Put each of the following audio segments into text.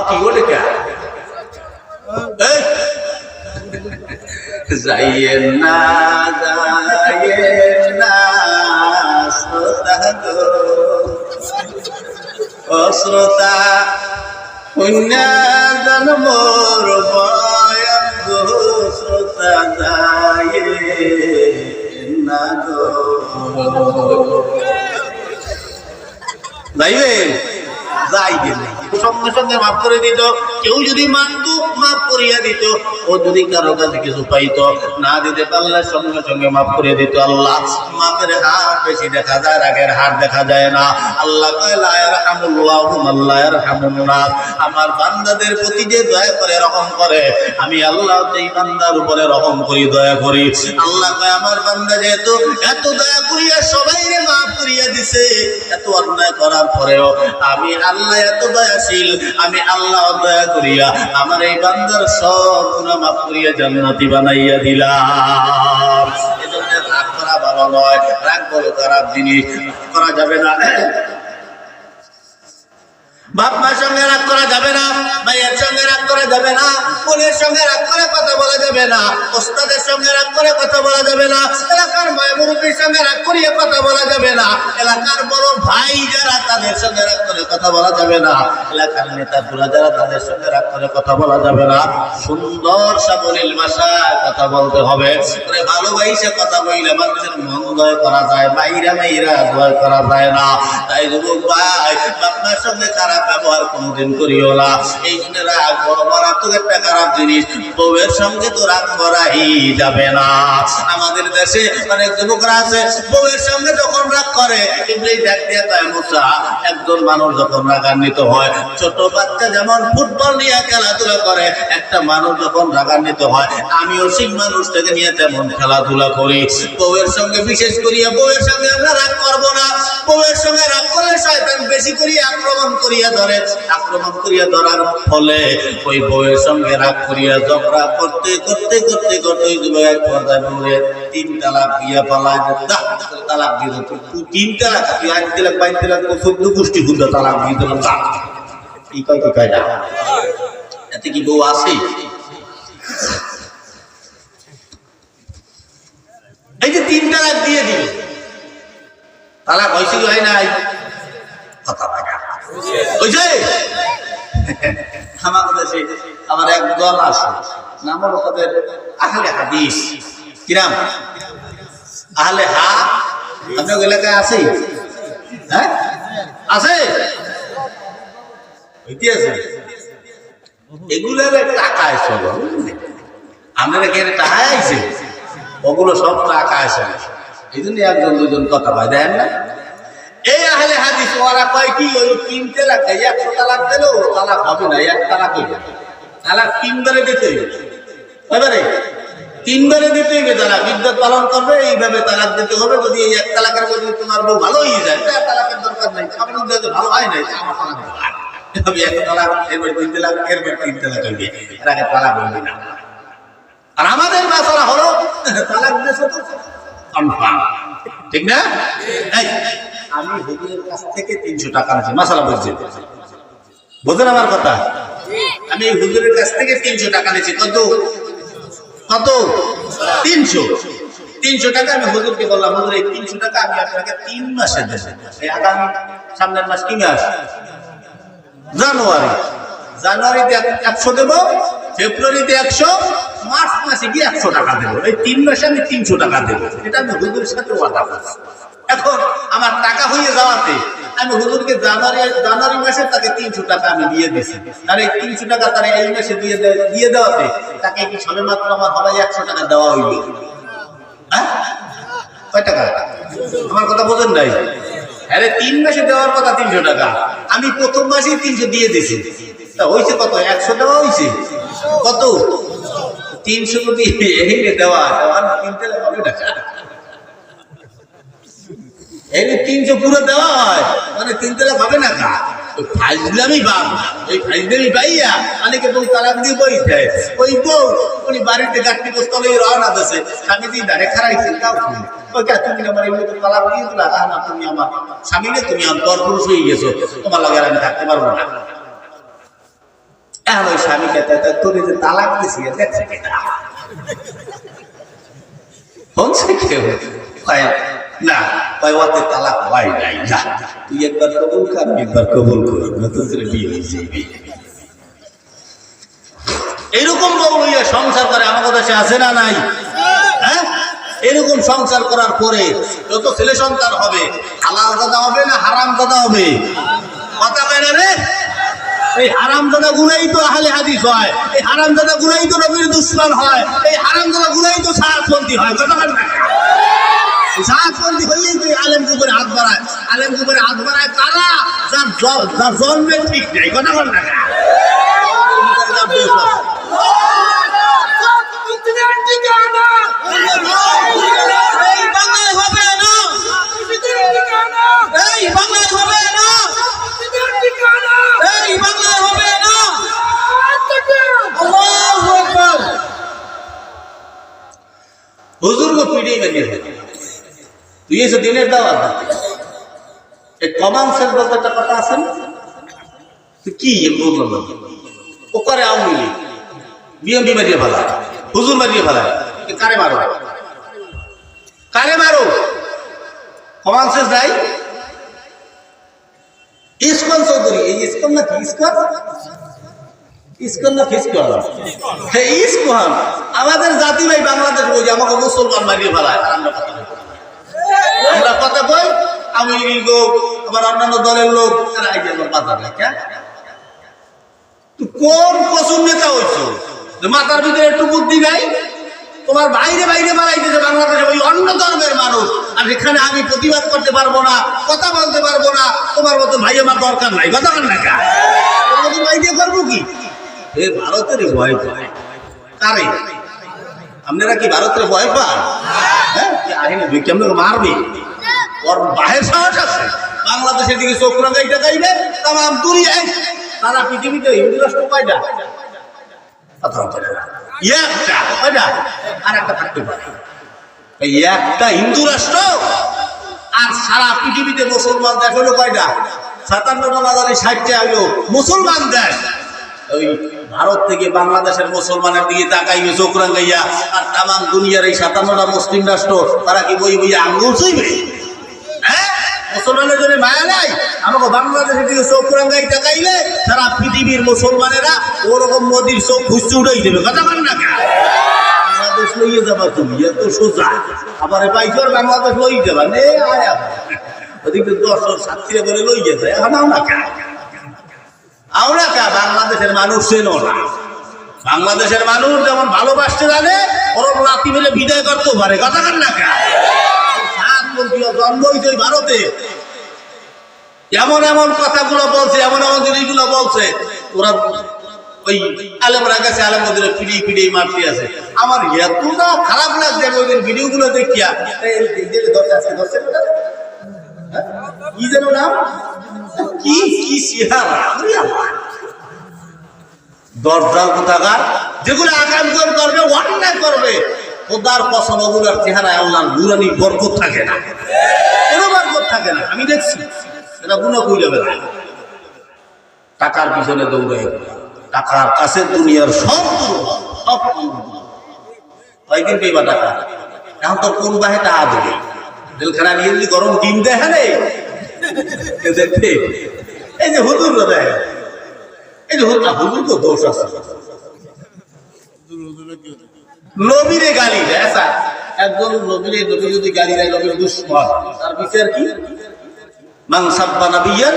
কি বলে কে যাইয়েন না যাইয়েন না শ্রোতা গো ও শ্রোতা কন্যা জন্মর বয়ান গো শ্রোতা যাইয়েন না গো যাইবেন যাইবেন সঙ্গে সঙ্গে মাফ করে দিত। কেউ যদি মানত মাফ করিয়া দিত। ও যদি কারও কাছে কিছু পাইত, না দিতে পারলে সঙ্গে সঙ্গে মাফ দিত। আল্লাহ মাফের হাত বেশি দেখা যায় দেখা যায় না। আল্লাহ আমার বান্দাদের প্রতি যে দয়া করে রকম করে, আমি আল্লাহ এই বান্দার উপরে রকম করি, দয়া করি। আল্লাহ আমার বান্দা যেহেতু এত দয়া করিয়া সবাইরে মাফ করিয়া দিছে, এত অন্যায় করার পরেও আমি আল্লাহ এত দয়াশীল আমি আল্লাহ দয়া করিয়া আমার এই বান্দার সব গুণা মাফ করিয়া জান্নাতি বানাইয়া দিলাম। এজন্য রাগ করা ভালো নয়, রাগ বড় খারাপ জিনিস করা যাবে না। বাপ মার সঙ্গে রাগ করা যাবে না ভাইয়ের সঙ্গে রাগ করা যাবে না, বোনের সঙ্গে রাগ করে কথা বলা যাবে না, ওস্তাদের সঙ্গে রাগ করে কথা বলা যাবে না, এলাকার মায় মুরব্বীর সঙ্গে রাগ করিয়ে কথা বলা যাবে না, এলাকার বড় ভাই যারা তাদের সঙ্গে রাগ করে কথা বলা যাবে না, এলাকার নেতা গুলা যারা তাদের সঙ্গে রাগ করে কথা বলা যাবে না। সুন্দর সাবলীল ভাষায় কথা বলতে হবে ভালোবাসে কথা বললে মানুষের মন দয় করা যায়, মাইরা মাইরা দয় করা যায় না। তাই যুবক ভাই আপনার সঙ্গে ব্যবহার কোনোদিন করিও না। এই জন্য রাগ বড় মারাত্মক একটা খারাপ জিনিস। বউয়ের সঙ্গে তো রাগ করাই যাবে না। আমাদের দেশে অনেক যুবকরা আছে, বউয়ের সঙ্গে যখন রাগ করে দিয়ে মুসা, একজন মানুষ যখন রাগান্বিত হয়, ছোট বাচ্চা যেমন ফুটবল নিয়ে খেলাধুলা করে, একটা মানুষ যখন রাগান্বিত হয়, আমিও সেই মানুষটাকে নিয়ে তেমন খেলাধুলা করি। বউয়ের সঙ্গে বিশেষ করিয়া বউয়ের সঙ্গে আমরা রাগ করব না। বউয়ের সঙ্গে রাগ শয়তান বেশি করিয়া আক্রমণ করিয়া ধরে। আক্রমণ করিয়া ধরার ফলে ওই বউয়ের সঙ্গে রাগ করিয়া ঝগড়া করতে করতে করতে করতে ওই এক তিন তালাক দিয়া পালায় তালাক দিয়ে। তিন তালাক, তুই আজ তালাক, বাইশ তালাক চোদ্দ গোষ্ঠী খুদ্দ তালাক দিয়ে দিলাম কয় কয় না এতে কি বউ আছে? তালাক হয়েছে কি হয় নাই? কথা পাকা হয়েছে আমার দেশে আমার এক দল আছে, নাম হলো তাদের আহলে হাদিস। কিরাম আহলে হা? আপনার এলাকায় আছে? হ্যাঁ? আছে? হইতে আছে। এগুলোর টাকা আছে আমরা এখানে টাকা আইছে ওগুলো সব টাকা আছে এই জন্য একজন, দুজন কথা পায় দেন না। এই আহলে হাদিস, ওরা কয়, কি ওই তিন তালাক একশো তালাক দিলেও তালাক হবে না, এক তালাক হইবে। তালাক তিনবারে দিতে হইবে। এবারে তিনবারে দিতে হইবে তারা বিদ্যুৎ পালন করবে, এইভাবে তালাক দিতে হবে। যদি এই এক তালাকের মধ্যে তোমার বউ ভালো হয়ে যায় তালাকের দরকার নাই। আমার যদি ভালো হয় নাই আমার আমি এক তালাক এরপর তিন তালাক এরপর তিন তালাক হইবে। এর আগে তালাক হইবে না। আর আমাদের মাসালা হলো, তালাক দেশে তো। ঠিক না? আমি হুজুরের কাছ থেকে তিনশো টাকা নিয়েছি। মাসালা বুঝছেন বোঝেন আমার কথা? আমি হুজুরের কাছ থেকে তিনশো টাকা নিয়েছি। কত? কত? তিনশো। তিনশো টাকা আমি হুজুরকে বললাম, হুজুর, এই তিনশো টাকা আমি আপনাকে তিন মাসে দেবো। এই আগামী সামনের মাস কি মাস? জানুয়ারি। জানুয়ারিতে একশো দেবো। ফেব্রুয়ারিতে একশো, মার্চ মাসে গিয়ে একশো টাকা দেবো। এই তিন মাসে আমি তিনশো টাকা দেবো। এটা আমি হুজুরের সাথে ওয়াদা করছি। এখন আমার টাকা হয়ে যাওয়াতে আমি হুজুরকে জানুয়ারি জানুয়ারি মাসে তাকে তিনশো টাকা আমি দিয়ে দিছি। আর এই তিনশো টাকা তার এই মাসে দিয়ে দিয়ে দেওয়াতে তাকে কি সবে মাত্র আমার সবাই একশো টাকা দেওয়া হইল? হ্যাঁ? কয় টাকা? আমার কথা বোঝেন নাই? আরে তিন মাসে দেওয়ার কথা তিনশো টাকা। আমি প্রথম মাসেই তিনশো দিয়ে দিছি। তা হয়েছে কত? একশো দেওয়া হয়েছে কত? তিনশো যদি এই দেওয়া দেওয়া কিনতে হবে না। তিনশো পুরো দেওয়া হয়। মানে তিন তালাক হবে না কা ফাইজলামি বাপ। ওই ফাইজলামি পাইয়া অনেকে দিয়ে বই দেয়। ওই উনি বাড়িতে গাছটি বস্তলে রওনা স্বামী তুমি আমার তালাক দিয়ে দিলা? তুমি আমার স্বামী তুমি আমার পর পুরুষ হয়ে গেছো। তোমার লাগে আমি থাকতে পারব না। ওই স্বামীকে তোর যে তালাক দেখছে কেউ? এরকম সংসার করে আমার দেশে আছে না নাই? হ্যাঁ? এরকম সংসার করার পরে যত ছেলে সন্তান হবে, হালাল দাদা হবে না হারাম দাদা হবে? কথা না রে? এই হারাম দাদা গুলাই তো আহলে হাদিস হয়। এই হারাম দাদা গুলাই তো নবীর দুশ্মন হয়। এই হারাম দাদা গুলাই তো সাহায্যপন্থী হয়। কথা আলেম হাত বাড়ায়। হাত বাড়ায় ঠিক কথা বল না। বাংলায় হবে না এই বাংলায় হবে না আল্লাহু আকবার হুজুর তুই এসে দিনের। এই কমান বলতে একটা কথা আছে কি ও করে বিএমপি মারিয়ে ফেলা। হুজুর মারিয়ে ফেলা। কারে মারো? কারে মারো? কমান সেন্স নাই? ইসকন চৌধুরী। এই ইসকন না কি ইসকন? ইসকন না ফিসকন? ইসকন। আমাদের জাতি ভাই বই আমাকে মুসলমান মারিয়ে ফেলায় আমরা কথা কই আমি লোক, আবার অন্যান্য দলের লোক, তারা দেয় কেন কসুর নেতা হইছ? যে মাথার ভিতরে একটু বুদ্ধি নাই? তোমার বাইরে বাইরে বাড়াইতেছে বাংলাদেশে ওই অন্য ধর্মের মানুষ, আর এখানে আমি প্রতিবাদ করতে পারব না, কথা বলতে পারব না, তোমার মতো ভাই আমার দরকার নাই, কথা বল না, কা? তোমাদের ভাই দিয়ে করব কি? এ ভারতের ভয় ভয়। কারে? আপনারা কি ভারতের ভয় পান? হ্যাঁ? আহিনে মারবে? ওর বাহের সাহস আছে। বাংলাদেশের দিকে চোখ রাঙাইটা গাইবে? তাম দুনিয়ায় সারা পৃথিবীতে হিন্দু রাষ্ট্র কয়টা? একটা, কয়টা? আর একটা থাকতে পারে। একটা হিন্দু রাষ্ট্র আর সারা পৃথিবীতে মুসলমান দেশ কয়টা? সাতান্নটা বাজারে ষাটটা হলো মুসলমান দেশ। ওই ভারত থেকে বাংলাদেশের মুসলমানের দিকে তাকাইবে, চোখ রাঙ্গাইয়া আর তামাম দুনিয়ার এই সাতান্নটা মুসলিম রাষ্ট্র, তারা কি বই বইয়া আঙ্গুল চুইবে হ্যাঁ? মুসলমানের জন্য মায়া নাই? আমাকে বাংলাদেশের দিকে তাকাইলে পৃথিবীর মুসলমানেরা ওরকম? বাংলাদেশ লইয়ে যাবা তুমি আবার পাইছো বাংলাদেশ লই যাবা। বলে লই যেতে এখন না না কা বাংলাদেশের মানুষ চেনো না বাংলাদেশের মানুষ যেমন ভালোবাসতে জানে ওরকম রাতি মিলে বিদায় করতেও পারে কথা কান না কা জন্ম হয়েছে ভারতে এমন এমন কথাগুলো বলছে এমন এমন জিনিসগুলো বলছে ওরা ওই আলেমরা গেছে আলেম ওদের ফিরিয়ে ফিরিয়ে মারতে আছে আমার এতটা খারাপ লাগছে আমি ওদের ভিডিও গুলো দেখিয়া হ্যাঁ? কি যেন নাম কি কি কোথাকার? যেগুলো আগাম করবে, অন্যায় করবে। খোদার চেহারায় আল্লাহ বরকত থাকে না। কোনো বরকত থাকে না। আমি দেখছি। এটা গুণ কইলে বেলা টাকার পিছনে দৌড়ে। টাকার কাছে দুনিয়ার সব সব। কয়দিন পেবা টাকা। এখন তোর কোন বাহে টাকা দেবে জেলখানা নিয়ে গরম ডিম দেখে নে এ দেখবে এই যে হুজুর দেয় এই যে হুজুর হুজুর তো দোষ আছে। নবীরে গালি দেয় আচ্ছা, একজন নবীরে নবী যদি গালি দেয় নবীর দুশ্মন। তার বিচার কি? মান সাব্বা নাবিয়ান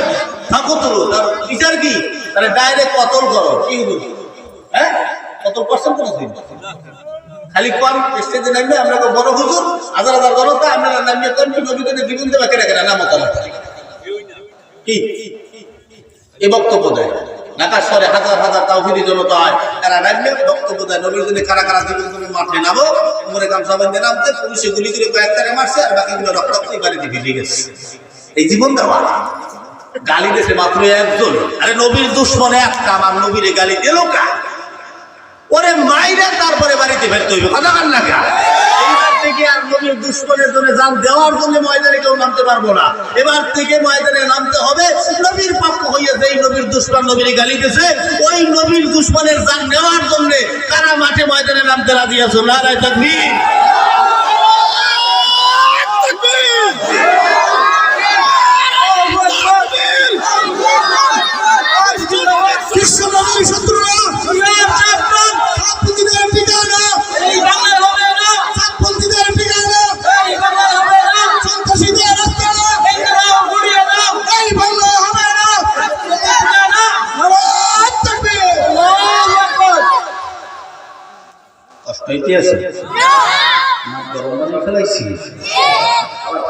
ফাকতুলু। তার বিচার কি? তাহলে ডাইরেক্ট কতল করো কি হ্যাঁ? কতল করছেন কোনদিন খালি কোন স্টেজে নামবে আমরা বড় হুজুর। হাজার হাজার জনতা আমরা নামিয়ে কোন নবীকে জীবন দেবে কেন কেন নাম তালা এই বক্তব্য দেয়। শহরে হাজার হাজার জনতা হয়। নামবে বক্তব্য দেয়, নবীর জন্য কারা কারা তুমি মাঠে নামো, উমরে গামছা নামতে পুলিশে গুলি করে কয়েকটারে মারছে, আর বাকিগুলো রক্ত রক্তই বাড়িতে ভিজে গেছে। এই জীবন দেওয়া, গালি দেশে মাত্র একজন। আরে নবীর দুশ্মন একটা, আমার নবীরে গালি দিল ওরে মাইরে তারপরে বাড়িতে ফেরতে হইবে, কথা কান না কা? থেকে আর নবীর দুশ্মনের জন্য যান দেওয়ার জন্য ময়দানে কেউ নামতে পারব না। এবার থেকে ময়দানে নামতে হবে। নবীর প্রাপ্য হইয়া যেই নবীর দুশ্মন নবীর গালিতেছে, ওই নবীর দুশ্মনের যান নেওয়ার জন্য কারা মাঠে ময়দানে নামতে রাজি আছো? না রায় তাকবীর।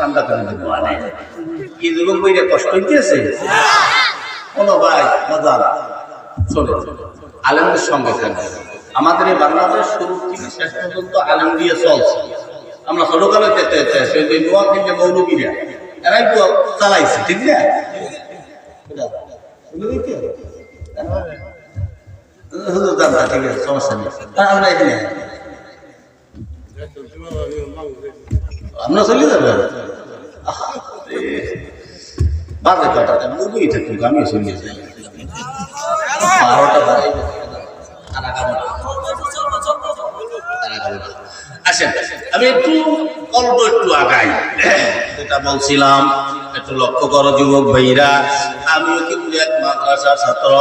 ঠান্ডা পানি দেবো আনে কি যুবক বইটা কষ্ট হইতে আছে কোনো ভাই, মজার। চলে, আলেমদের সঙ্গে থাকবে। আমাদের এই বাংলাদেশ শুরু থেকে শেষ পর্যন্ত আলেম দিয়ে চলছে। আমরা যে নোয়া থেকে মৌলবীরা, এরাই তো চালাইছে, ঠিক না? ঠিক আছে, সমস্যা নেই। আমরা এখানে আমরা চলে যাবেন বাজে কটা মুভি থাকি আমি চলে যাই বারোটা একটু অল্প একটু আগাই। যেটা বলছিলাম, একটু লক্ষ্য করো যুবক ভাইরা। আমিও কিন্তু এক মাদ্রাসার ছাত্র।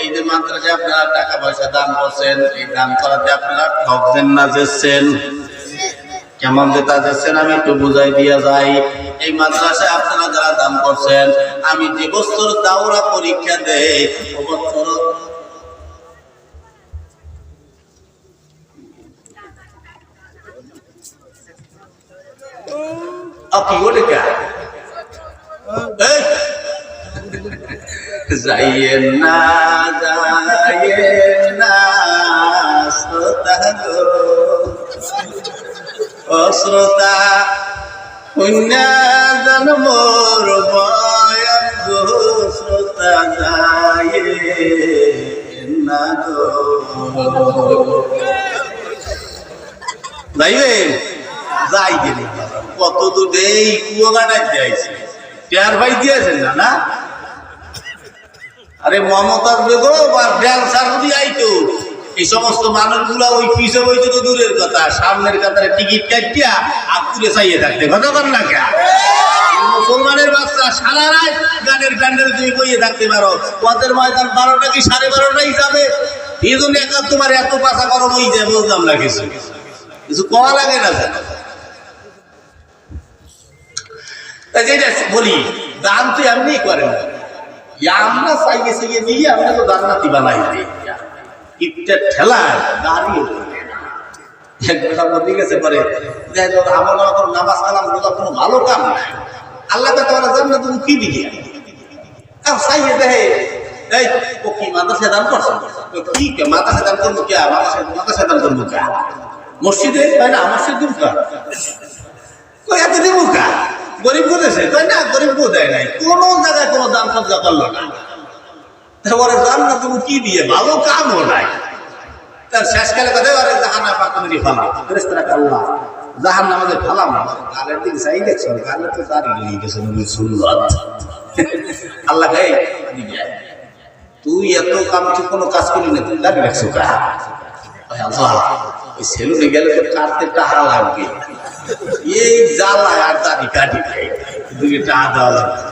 এই যে মাদ্রাসায় আপনারা টাকা পয়সা দান করছেন, এই দান করাতে আপনারা ঠকছেন না যেচ্ছেন কেমন যেটা যাচ্ছেন আমি একটু বুঝাই দিয়ে যাই। এই মাদ্রাসায় আপনারা যারা দান করছেন, আমি যে বছর দাওরা পরীক্ষা দেই ও বছর! যাইয়েন না গো। অশ্রোতা কন্যা জন্মর বয়ন শ্রোতা যায় না গো যাইবেন যাই গেলি কত দূর এই কুয়োগাটায় দিয়েছে টেয়ার ভাই দিয়েছেন না না? আরে মমতার বেগম আর ড্যান্সার যদি আইতো এই সমস্ত মানুষগুলা ওই পিছে বইতে তো দূরের কথা, সামনের কাতারে টিকিট কাটিয়া আপুরে চাইয়ে থাকতে, কথা বল না কে মুসলমানের বাচ্চা সারা রাত গানের প্যান্ডেল তুমি বইয়ে থাকতে পারো। পথের ময়দান বারোটা কি সাড়ে বারোটাই যাবে? এই জন্য একা তোমার এত পাশা গরম হয়ে যায়, বলতাম না কিছু। কিছু কওয়া লাগে না যেন। যেটা বলি, দান তো এমনি করে না আমরা চাইয়ে চাইয়ে দিয়ে আমরা তো জান্নাতি বানাই। দিই ইটটা ঠেলায় দাঁড়িয়ে একবার মধ্যে গেছে পরে যে তোর আমল নামা তোর নামাজ কালামগুলো কোনো ভালো কাম নাই। আল্লাহ তা তোমার জান্নাত কি দিকে আর চাইয়ে দেহে, এই, ও কি মাদ্রাসা দান করছে? ও কি কে মাদ্রাসা দান করব কে মাদ্রাসা মাদ্রাসা দান করব কে? মসজিদে? তাই না গরিব গরিব দেয় নাই। কোনো জায়গায় কোনো দান সজ্জা করল না। তারপরে তুমি কি দিয়ে? ভালো কামও নাই। তার শেষকালে কথা জাহান ফেরেশতারা আল্লাহ জাহান তো তার নিয়ে গেছে আল্লাহ তুই এত কাম তুই কোনো কাজ করলি না তুই দাঁড়িয়ে রাখছো ওই সেলুনে গেলে তো কাটতে টাকা লাগবে। এই জ্বালায় আর দাড়ি কাটি দুটো টাকা দেওয়া লাগবে।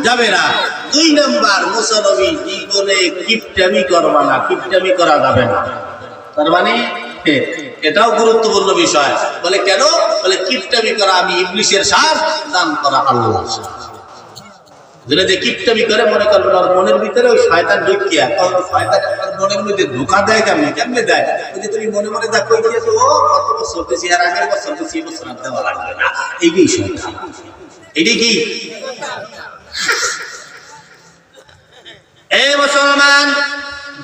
যাবে না। দুই নাম্বার মুসা নবী জীবনে কিপটামি করবা না, কিপটামি করা যাবে না। তার মানে এটাও গুরুত্বপূর্ণ বিষয়। বলে কেন? বলে কিপটামি করা আমি ইবলিশের সাথ দান করা আল্লাহ ওর মনের মধ্যে দেয় দেয়? তুমি মনে মনে আর কি? এই মুসলমান,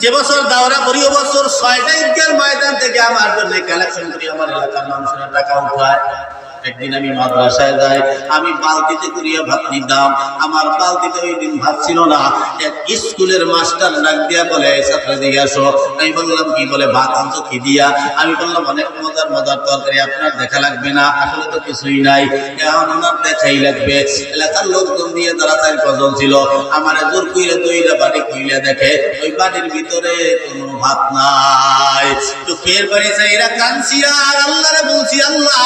যে বছর দাওরা করি বছর ছয়টা ঈদগার ময়দান থেকে আমার জন্য কালেকশন করি, আমার এলাকার মানুষেরা টাকা উঠায়। একদিন আমি মাদ্রাসায় যাই, আমি বালতিতে করিয়া ভাত নিতাম। আমার বালতিতে ওই দিন ভাত ছিল না। এক স্কুলের মাস্টার ডাক দিয়া বলে ছাত্র দিয়ে আসো। আমি বললাম, কি বলে? ভাত আনছো কি দিয়া? আমি বললাম, অনেক মজার মজার তরকারি, আপনার দেখা লাগবে না। আসলে তো কিছুই নাই। এখন ওনার দেখাই লাগবে। এলাকার লোকজন দিয়ে তারা চার পাঁচজন ছিল। আমার জোর কইলে দইলা বাড়ি কইলে দেখে, ওই বাড়ির ভিতরে কোনো ভাত নাই। তো ফের বাড়ি চাইরা কানছি আর আল্লাহরে বলছি, আল্লাহ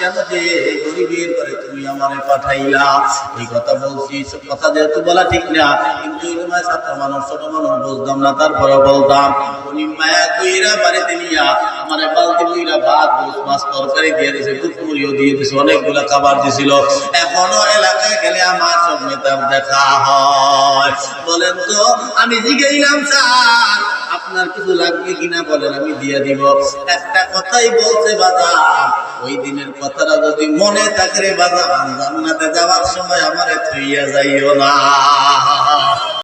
কেন যে গরিবের তুমি আমারে পাঠাইলা? এই কথা বলছি কথা যেহেতু বলা ঠিক না, কিন্তু ছাত্র মানুষ, ছোট মানুষ বুঝতাম না তারপরে বলতাম অনেকগুলা খাবার দিছিল। এখনও এলাকায় গেলে আমার সব নেতার দেখা হয়। বলেন তো, আমি স্যার। আপনার কিছু লাগবে কিনা বলেন, আমি দিয়ে দিব। একটা কথাই বলছে বাবা ওই দিনের কথাটা যদি মনে থাকে রে জান্নাতে যাওয়ার সময় আমার থইয়া যাইও না।